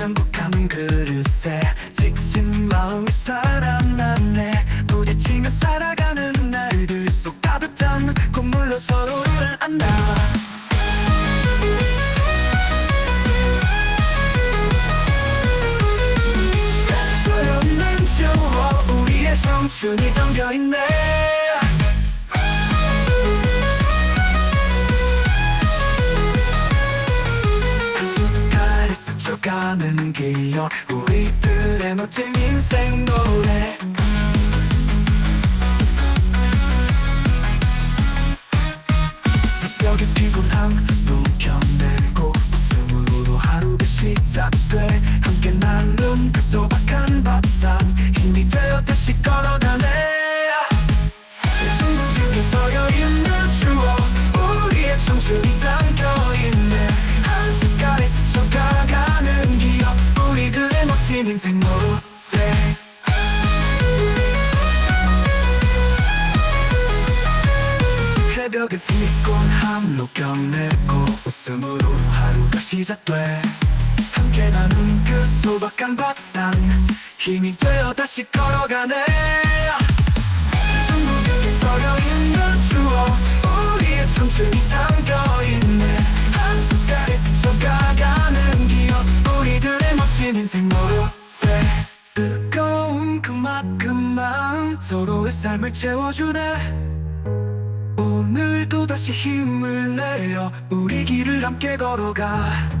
장독한 그릇에 지친 마음이 살아났네. 부딪히며 살아가는 날들 속 따뜻한 콧물로 서로를 안나 소연은 지워 우리의 청춘이 담겨있네 스쳐가는 기억. 우리들의 멋진 인생 노래. 새벽의 피곤함 녹여내고 웃음으로 하루가 시작돼. 함께 나눈 그 소박한 밥상. 힘이 되어 다시 멋진 인생 노래 새벽에 피곤함 녹여내고 웃음으로 하루가 시작돼. 함께 나눈 그 소박한 밥상 힘이 되어 다시 걸어가네 마음 서로의 삶을 채워주네. 오늘도 다시 힘을 내어 우리 길을 함께 걸어가